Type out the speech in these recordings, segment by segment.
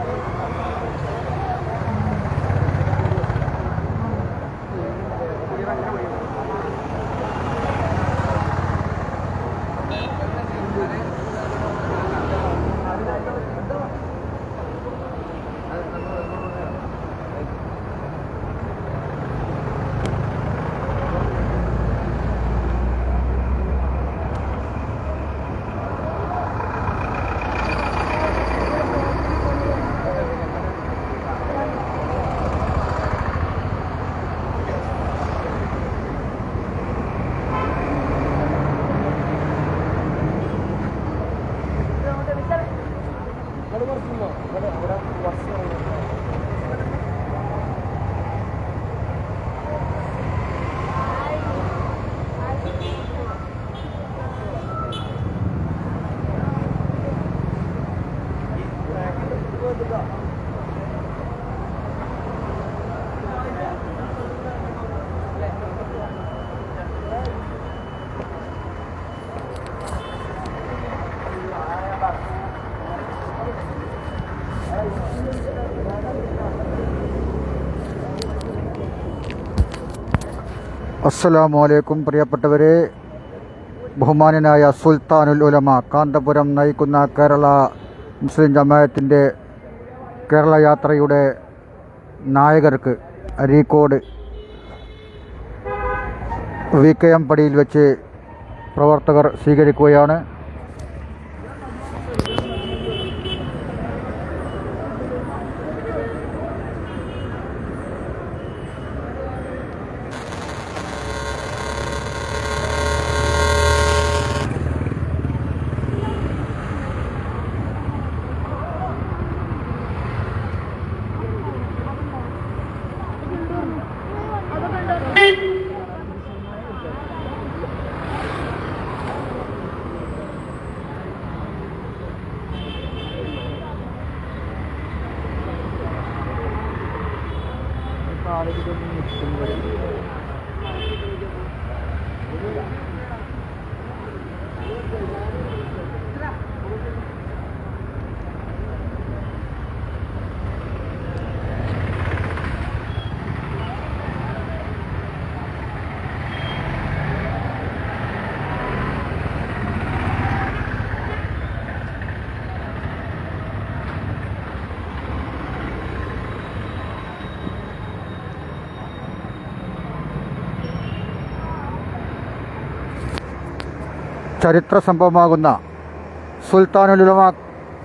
Bye. നിന്നോളൂ അസ്സലാമു അലൈക്കും പ്രിയപ്പെട്ടവരെ. ബഹുമാനനായ സുൽത്താനുൽ ഉലമ കാന്തപുരം നയിക്കുന്ന കേരള മുസ്ലിം ജമായത്തിന്റെ കേരള യാത്രയുടെ നായകർക്ക് അരീക്കോട് വി കെ എം പടിയിൽ വെച്ച് പ്രവർത്തകർ സ്വീകരിക്കുകയാണ്. സാഹചര്യം നിൽക്കുന്നത് ചരിത്ര സംഭവമാകുന്ന സുൽത്താനുലുലമ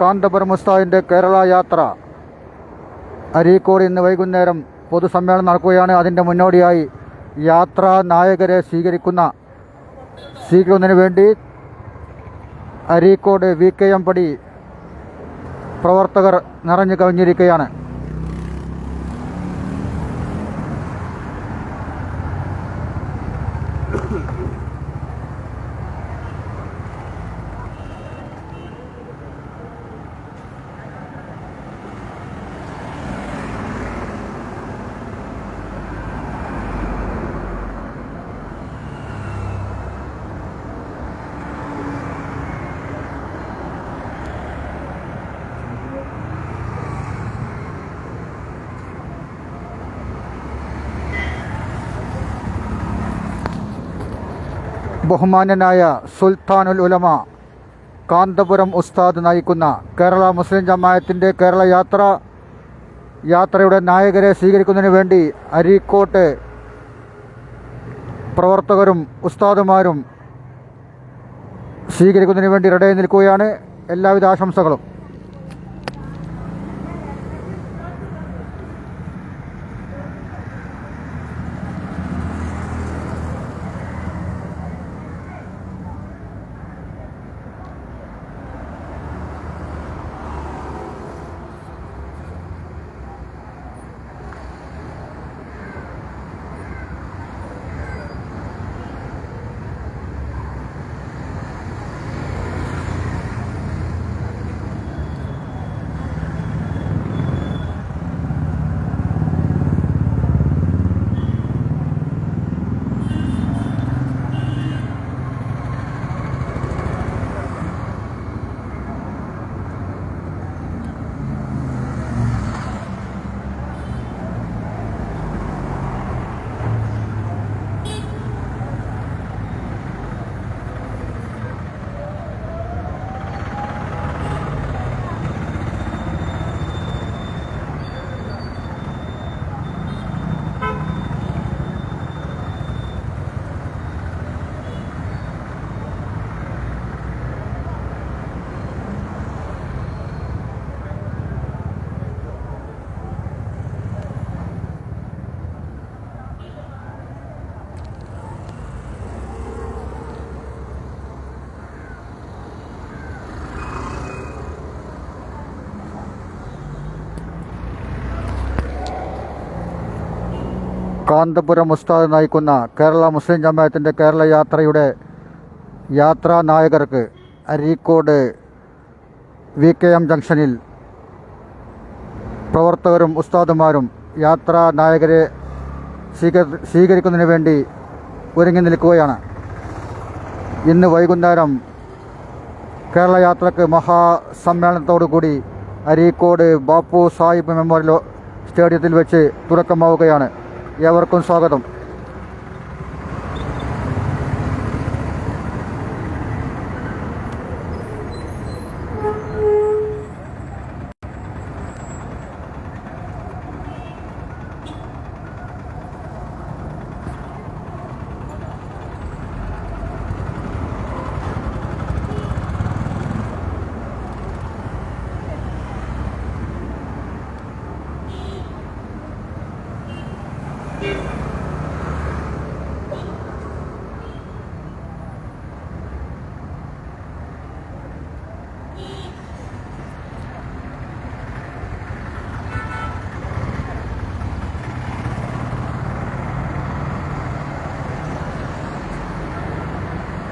കാന്തപുരം ഉസ്താദിന്റെ കേരള യാത്ര. അരീക്കോട് ഇന്ന് വൈകുന്നേരം പൊതുസമ്മേളനം നടക്കുകയാണ്. അതിന്റെ മുന്നോടിയായി യാത്രാ നായകരെ സ്വീകരിക്കുന്ന സ്വീകരിക്കുന്നതിന് വേണ്ടി അരീക്കോട് വി കെ എം പടി പ്രവർത്തകർ നിറഞ്ഞു കവിഞ്ഞിരിക്കുകയാണ്. ബഹുമാന്യനായ സുൽത്താനുൽ ഉലമ കാന്തപുരം ഉസ്താദ് നയിക്കുന്ന കേരള മുസ്ലിം ജമായത്തിന്റെ കേരള യാത്ര യാത്രയുടെ നായകരെ സ്വീകരിക്കുന്നതിന് വേണ്ടി അരീക്കോട്ട് പ്രവർത്തകരും ഉസ്താദുമാരും സ്വീകരിക്കുന്നതിന് വേണ്ടി റെഡിയായി നിൽക്കുകയാണ്. എല്ലാവിധ ആശംസകളും. കാന്തപുരം ഉസ്താദ് നയിക്കുന്ന കേരള മുസ്ലിം ജമാഅത്തിന്റെ കേരള യാത്രയുടെ യാത്രാ നായകർക്ക് അരീക്കോട് വി കെ എം ജംഗ്ഷനിൽ പ്രവർത്തകരും ഉസ്താദുമാരും യാത്രാ നായകരെ സ്വീക- സ്വീകരിക്കുന്നതിന് വേണ്ടി ഒരുങ്ങി നിൽക്കുകയാണ്. ഇന്ന് വൈകുന്നേരം കേരള യാത്രയ്ക്ക് മഹാസമ്മേളനത്തോടുകൂടി അരീക്കോട് ബാപ്പു സാഹിബ് മെമ്മോറിയൽ സ്റ്റേഡിയത്തിൽ വെച്ച് തുടക്കമാവുകയാണ്. ഏവർക്കും സ്വാഗതം.